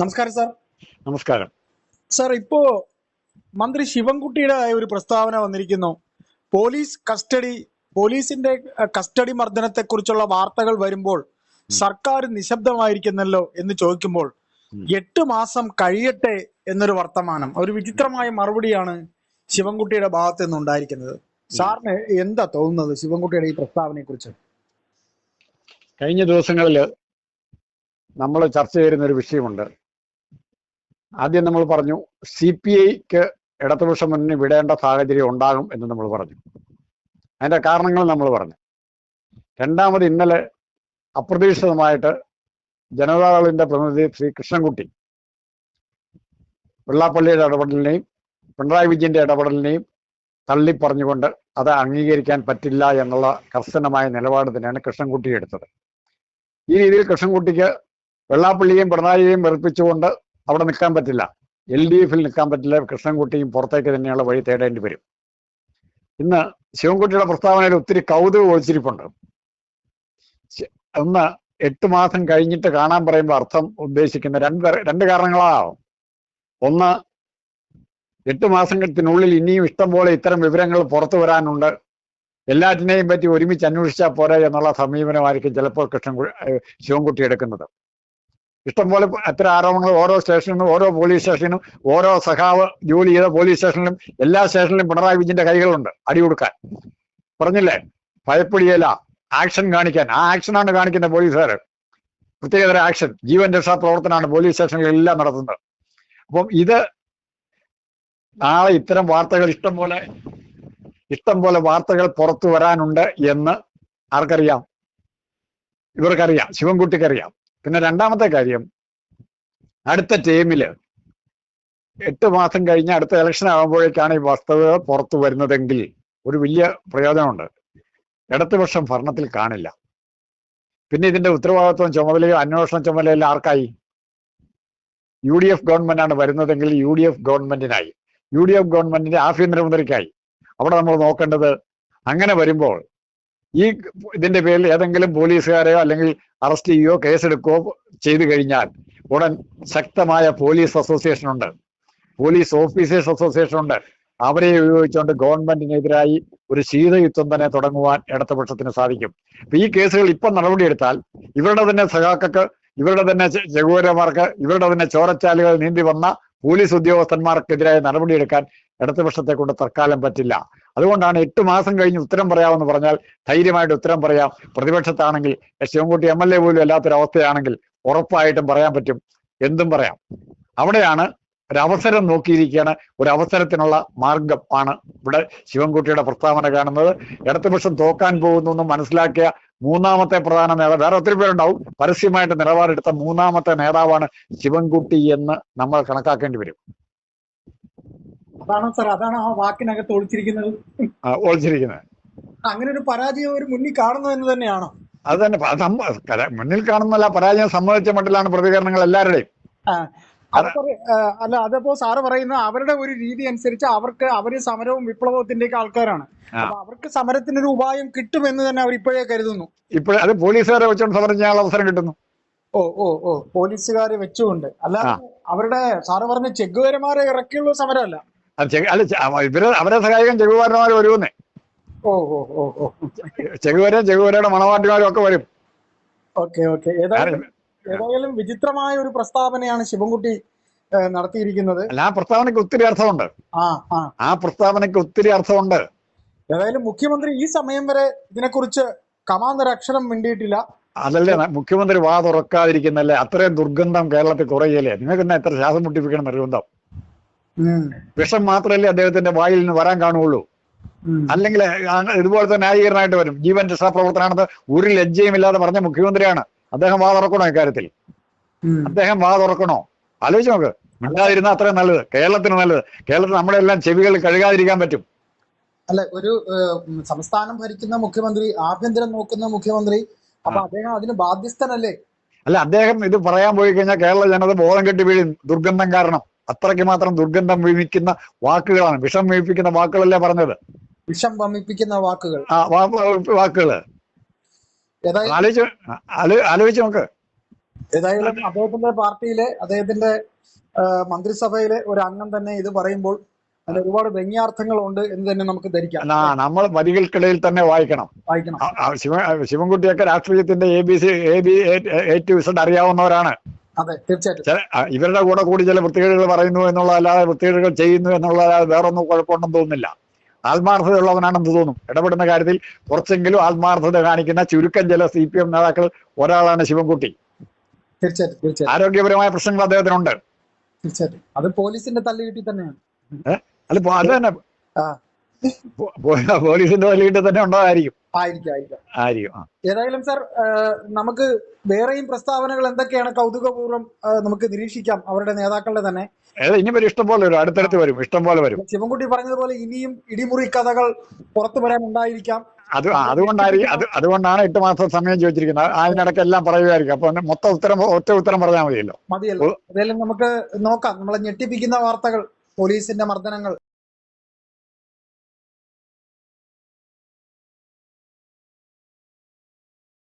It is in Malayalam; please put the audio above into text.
നമസ്കാരം സാർ. നമസ്കാരം. സാർ ഇപ്പോ മന്ത്രി ശിവൻകുട്ടിയുടെ ഒരു പ്രസ്താവന വന്നിരിക്കുന്നു. പോലീസ് കസ്റ്റഡി പോലീസിന്റെ കസ്റ്റഡി മർദ്ദനത്തെ കുറിച്ചുള്ള വാർത്തകൾ വരുമ്പോൾ സർക്കാർ നിശബ്ദമായിരിക്കുന്നല്ലോ എന്ന് ചോദിക്കുമ്പോൾ. എട്ട് മാസം കഴിയട്ടെ എന്നൊരു വർത്തമാനം ഒരു വിചിത്രമായ മറുപടിയാണ് ശിവൻകുട്ടിയുടെ ഭാഗത്ത് നിന്ന് ഉണ്ടായിരിക്കുന്നത് സാറിന് എന്താ തോന്നുന്നത് ശിവൻകുട്ടിയുടെ ഈ പ്രസ്താവനയെ കുറിച്ച് കഴിഞ്ഞ ദിവസങ്ങളിൽ നമ്മൾ ചർച്ച ചെയ്യുന്ന ഒരു വിഷയമുണ്ട്. ആദ്യം നമ്മൾ പറഞ്ഞു സി പി ഐക്ക് ഇടതുപക്ഷ മുന്നണി വിടേണ്ട സാഹചര്യം ഉണ്ടാകും എന്ന് നമ്മൾ പറഞ്ഞു. അതിന്റെ കാരണങ്ങൾ നമ്മൾ പറഞ്ഞു. രണ്ടാമത് ഇന്നലെ അപ്രതീക്ഷിതമായിട്ട് ജനതാദളിന്റെ പ്രതിനിധി ശ്രീ കൃഷ്ണൻകുട്ടി വെള്ളാപ്പള്ളിയുടെ ഇടപെടലിനെയും പിണറായി വിജയന്റെ ഇടപെടലിനെയും തള്ളി പറഞ്ഞുകൊണ്ട് അത് അംഗീകരിക്കാൻ പറ്റില്ല എന്നുള്ള കർശനമായ നിലപാട് തന്നെയാണ് കൃഷ്ണൻകുട്ടി എടുത്തത്. ഈ രീതിയിൽ കൃഷ്ണൻകുട്ടിക്ക് വെള്ളാപ്പള്ളിയെയും പിണറായിയെയും വെറുപ്പിച്ചുകൊണ്ട് അവിടെ നിൽക്കാൻ പറ്റില്ല. എൽ ഡി എഫിൽ നിൽക്കാൻ പറ്റില്ല. കൃഷ്ണൻകുട്ടിയും പുറത്തേക്ക് തന്നെയുള്ള വഴി തേടേണ്ടി വരും. ഇന്ന് ശിവൻകുട്ടിയുടെ പ്രസ്താവനയിൽ ഒത്തിരി കൗതുകം ഒളിച്ചിരിപ്പുണ്ട്. ശ- ഒന്ന് എട്ട് മാസം കഴിഞ്ഞിട്ട് കാണാൻ പറയുമ്പോൾ അർത്ഥം ഉദ്ദേശിക്കുന്ന രണ്ട് രണ്ട് കാരണങ്ങളാവും. ഒന്ന് എട്ട് മാസത്തിനുള്ളിൽ ഇനിയും ഇഷ്ടം പോലെ ഇത്തരം വിവരങ്ങൾ പുറത്തു വരാനുണ്ട്. എല്ലാറ്റിനെയും പറ്റി ഒരുമിച്ച് അന്വേഷിച്ചാൽ പോരെ എന്നുള്ള സമീപനമായിരിക്കും ചിലപ്പോൾ കൃഷ്ണൻ ശിവൻകുട്ടി എടുക്കുന്നത്. ഇഷ്ടംപോലെ അത്തരം ആരോപണങ്ങൾ ഓരോ സ്റ്റേഷനിലും ഓരോ പോലീസ് സ്റ്റേഷനിലും ഓരോ സഹാവ് ജോലി ചെയ്ത പോലീസ് സ്റ്റേഷനിലും എല്ലാ സ്റ്റേഷനിലും പിണറായി വിജയന്റെ കൈകളുണ്ട് അടി കൊടുക്കാൻ പറഞ്ഞില്ലേ? ഭയപ്പെടിയല്ല ആക്ഷൻ കാണിക്കാൻ. ആ ആക്ഷനാണ് കാണിക്കുന്ന പോലീസുകാർ പ്രത്യേകതര ആക്ഷൻ. ജീവൻ രക്ഷാ പ്രവർത്തനമാണ് പോലീസ് സ്റ്റേഷനുകളെല്ലാം നടത്തുന്നത്. അപ്പം ഇത് നാളെ ഇത്തരം വാർത്തകൾ ഇഷ്ടം പോലെ ഇഷ്ടം പോലെ വാർത്തകൾ പുറത്തു വരാനുണ്ട് എന്ന് ആർക്കറിയാം? ഇവർക്കറിയാം. ശിവൻകുട്ടിക്കറിയാം. പിന്നെ രണ്ടാമത്തെ കാര്യം അടുത്ത ടീമിൽ എട്ട് മാസം കഴിഞ്ഞ് അടുത്ത ഇലക്ഷൻ ആകുമ്പോഴേക്കാണ് ഈ വസ്തുത പുറത്തു വരുന്നതെങ്കിൽ ഒരു വലിയ പ്രയോജനമുണ്ട്. ഇടതുപക്ഷം ഭരണത്തിൽ കാണില്ല. പിന്നെ ഇതിന്റെ ഉത്തരവാദിത്വം ചുമതലയോ അന്വേഷണ ചുമതലയോ ആർക്കായി? യു ഡി എഫ് ഗവൺമെന്റാണ് വരുന്നതെങ്കിൽ യു ഡി എഫ് ഗവൺമെന്റിനായി. യു ഡി എഫ് ഗവൺമെന്റിന്റെ ആഭ്യന്തരമന്ത്രിക്കായി. അവിടെ നമ്മൾ നോക്കേണ്ടത് അങ്ങനെ വരുമ്പോൾ ഈ ഇതിന്റെ പേരിൽ ഏതെങ്കിലും പോലീസുകാരെയോ അല്ലെങ്കിൽ അറസ്റ്റ് ചെയ്യുകയോ കേസെടുക്കുകയോ ചെയ്തു കഴിഞ്ഞാൽ ഉടൻ ശക്തമായ പോലീസ് അസോസിയേഷൻ ഉണ്ട്. പോലീസ് ഓഫീസേഴ്സ് അസോസിയേഷൻ ഉണ്ട്. അവരെ ഉപയോഗിച്ചുകൊണ്ട് ഗവൺമെന്റിനെതിരായി ഒരു ശീതയുദ്ധം തന്നെ തുടങ്ങുവാൻ ഇടതുപക്ഷത്തിന് സാധിക്കും. അപ്പൊ ഈ കേസുകൾ ഇപ്പം നടപടിയെടുത്താൽ ഇവരുടെ തന്നെ സഖാക്കൾക്ക് ഇവരുടെ തന്നെ ചെ- ഇവരുടെ തന്നെ ചോരച്ചാലുകൾ നീന്തി വന്ന പോലീസ് ഉദ്യോഗസ്ഥന്മാർക്കെതിരായ നടപടിയെടുക്കാൻ ഇടതുപക്ഷത്തെ കൊണ്ട് തൽക്കാലം പറ്റില്ല. അതുകൊണ്ടാണ് എട്ട് മാസം കഴിഞ്ഞ് ഉത്തരം പറയാമെന്ന് പറഞ്ഞാൽ ധൈര്യമായിട്ട് ഉത്തരം പറയാം. പ്രതിപക്ഷത്താണെങ്കിൽ ശിവൻകുട്ടി എം എൽ എ പോലും അല്ലാത്തൊരവസ്ഥയാണെങ്കിൽ ഉറപ്പായിട്ടും പറയാൻ പറ്റും. എന്തും പറയാം. അവിടെയാണ് ഒരു അവസരം നോക്കിയിരിക്കുകയാണ്. ഒരു അവസരത്തിനുള്ള മാർഗം ആണ് ഇവിടെ ശിവൻകുട്ടിയുടെ പ്രസ്താവന കാണുന്നത്. ഇടതുപക്ഷം തോക്കാൻ പോകുന്നു എന്ന് മനസ്സിലാക്കിയ മൂന്നാമത്തെ പ്രധാന നേതാവ് വേറെ ഒത്തിരി പേരുണ്ടാവും. പരസ്യമായിട്ട് നിലപാടെടുത്ത മൂന്നാമത്തെ നേതാവാണ് ശിവൻകുട്ടി എന്ന് നമ്മൾ കണക്കാക്കേണ്ടി വരും. അതാണ് സാർ അതാണ് ആ വാക്കിനകത്ത് ഒളിച്ചിരിക്കുന്നത്. ഒളിച്ചിരിക്കുന്നത്. അങ്ങനെ ഒരു പരാജയം ഒരു മുന്നിൽ കാണുന്നു എന്ന് തന്നെയാണോ? അത് തന്നെ മുന്നിൽ കാണുന്നല്ല പരാജയം സമ്മതിച്ച മട്ടിലാണ് പ്രതികരണങ്ങൾ എല്ലാവരുടെയും. അല്ല അതപ്പോ സാറ് പറയുന്ന അവരുടെ ഒരു രീതി അനുസരിച്ച് അവർക്ക് അവർ സമരവും വിപ്ലവത്തിന്റെ ഒക്കെ ആൾക്കാരാണ്. അപ്പൊ അവർക്ക് സമരത്തിനൊരു ഉപായം കിട്ടുമെന്ന് തന്നെ അവർ ഇപ്പോഴേ കരുതുന്നു. ഇപ്പോഴേ അത് പോലീസുകാരെ വെച്ചുകൊണ്ട് സമരം ചെയ്യാൻ അവസരം കിട്ടുന്നു. ഓ ഓ ഓ പോലീസുകാരെ വെച്ചുകൊണ്ട്. അല്ല അവരുടെ സാറ് പറഞ്ഞ ചെഗുവരമാരെ ഇറക്കിയുള്ള സമരമല്ല. അല്ല ഇവരെ അവരെ സഹായിക്കാൻ ചെകുവാരന്മാർ വരുമെന്നേ. ഓ ഓ ഓ ഓ. ചെഗുവരൻ ചെഗുവരയുടെ മണവാട്ടിമാരും ഒക്കെ വരും. Okay okay. ഏതായാലും ഏതായാലും വിചിത്രമായ ഒരു പ്രസ്താവനയാണ് ശിവൻകുട്ടി നടത്തിയിരിക്കുന്നത്. അല്ല ആ പ്രസ്താവനയ്ക്ക് ഒത്തിരി അർത്ഥമുണ്ട്. ആ ആ. പ്രസ്താവനയ്ക്ക് ഒത്തിരി അർത്ഥമുണ്ട്. ഏതായാലും മുഖ്യമന്ത്രി ഈ സമയം വരെ ഇതിനെക്കുറിച്ച് കമാന്തരക്ഷരം മിണ്ടിയിട്ടില്ല. അതല്ലേ മുഖ്യമന്ത്രി വാ തുറക്കാതിരിക്കുന്നല്ലേ? അത്രയും ദുർഗന്ധം കേരളത്തിൽ കുറയല്ലേ നിങ്ങൾക്ക് തന്നെ എത്ര ശ്വാസം മുട്ടിപ്പിക്കണം നിർബന്ധം? വിഷം മാത്രമല്ലേ അദ്ദേഹത്തിന്റെ വായിൽ നിന്ന് വരാൻ കാണുള്ളൂ അല്ലെങ്കിൽ ഇതുപോലെ ഇതുപോലത്തെ ന്യായീകരണമായിട്ട് വരും. ജീവൻ രക്ഷാപ്രവർത്തനാണെന്ന് ഒരു ലജ്ജയും ഇല്ലാതെ പറഞ്ഞ മുഖ്യമന്ത്രിയാണ്. അദ്ദേഹം വാ തുറക്കണോ ഇക്കാര്യത്തിൽ? അദ്ദേഹം വാ തുറക്കണോ? ആലോചിച്ച് നോക്ക്. മിണ്ടാതിരുന്ന അത്രയും നല്ലത്. കേരളത്തിന് നല്ലത്. കേരളത്തിൽ നമ്മുടെ എല്ലാം ചെവികൾ കഴുകാതിരിക്കാൻ പറ്റും. അല്ല ഒരു സംസ്ഥാനം ഭരിക്കുന്ന മുഖ്യമന്ത്രി ആഭ്യന്തരം നോക്കുന്ന മുഖ്യമന്ത്രി അപ്പൊ അദ്ദേഹം അതിന് ബാധ്യസ്ഥനല്ലേ? അല്ല അദ്ദേഹം ഇത് പറയാൻ പോയി കഴിഞ്ഞാൽ കേരള ജനത ബോധം കെട്ടി വീഴും. ദുർഗന്ധം കാരണം. അത്രയ്ക്ക് മാത്രം ദുർഗന്ധം വീമിക്കുന്ന വാക്കുകളാണ്. വിഷം വീമിപ്പിക്കുന്ന വാക്കുകളല്ലേ പറഞ്ഞത്? വിഷം വമിപ്പിക്കുന്ന വാക്കുകൾ. ആ വാക്കുകൾ ആലോചിച്ച് ആലോ- ആലോചിച്ച് നോക്ക്. ഏതായാലും അദ്ദേഹത്തിന്റെ പാർട്ടിയിലെ അദ്ദേഹത്തിന്റെ മന്ത്രിസഭയിലെ ഒരു അംഗം തന്നെ ഇത് പറയുമ്പോൾ അതിന് ഒരുപാട് വ്യംഗ്യാർത്ഥങ്ങളുണ്ട് എന്ന് തന്നെ നമുക്ക് ധരിക്കാം. ആ, നമ്മൾ വരികൾക്കിടയിൽ തന്നെ വായിക്കണം. വായിക്കണം. ശിവ ശിവൻകുട്ടിയൊക്കെ രാഷ്ട്രീയത്തിന്റെ A B C A B A to Z അറിയാവുന്നവരാണ്. അതെ തീർച്ചയായിട്ടും. ഇവരുടെ കൂടെ കൂടി ചില വൃത്തികേടുകൾ പറയുന്നു എന്നുള്ളതല്ലാതെ വൃത്തികേടുകൾ ചെയ്യുന്നു എന്നുള്ളതല്ലാതെ വേറൊന്നും കുഴപ്പമുണ്ടെന്ന് തോന്നുന്നില്ല. ആത്മാർത്ഥതയുള്ളവനാണെന്ന് തോന്നും. ഇടപെടുന്ന കാര്യത്തിൽ കുറച്ചെങ്കിലും ആത്മാർത്ഥത കാണിക്കുന്ന ചുരുക്കം ചില സി പി എം നേതാക്കൾ ഒരാളാണ് ശിവൻകുട്ടി. തീർച്ചയായിട്ടും ആരോഗ്യപരമായ പ്രശ്നങ്ങൾ അദ്ദേഹത്തിനുണ്ട്. തീർച്ചയായിട്ടും. അത് പോലീസിന്റെ തല്ലുകിട്ടി തന്നെയാണ്. അത് പോ- അത് തന്നെ. പോലീസിന്റെ വലിയിട്ട് തന്നെ ഉണ്ടായിരിക്കും ആയിരിക്കും. ഏതായാലും സാർ നമുക്ക് വേറെയും പ്രസ്താവനകൾ എന്തൊക്കെയാണ് കൗതുകപൂർവം നമുക്ക് നിരീക്ഷിക്കാം അവരുടെ നേതാക്കളുടെ തന്നെ. ഇനി വരും ഇഷ്ടം പോലെ വരും അടുത്തടുത്ത് വരും ഇഷ്ടം പോലെ വരും. ശിവൻകുട്ടി പറഞ്ഞതുപോലെ ഇനിയും ഇടിമുറി കഥകൾ പുറത്തു വരാൻ ഉണ്ടായിരിക്കാം. അത് അതുകൊണ്ടായിരിക്കും അത് അതുകൊണ്ടാണ് എട്ട് മാസം സമയം ചോദിച്ചിരിക്കുന്നത്. അതിനിടയ്ക്ക് എല്ലാം പറയുമായിരിക്കും. അപ്പൊ മൊത്തം ഉത്തരം ഒറ്റ ഉത്തരം പറഞ്ഞാൽ മതിയല്ലോ. മതിയല്ലോ. ഏതായാലും നമുക്ക് നോക്കാം നമ്മളെ ഞെട്ടിപ്പിക്കുന്ന വാർത്തകൾ പോലീസിന്റെ മർദ്ദനങ്ങൾ.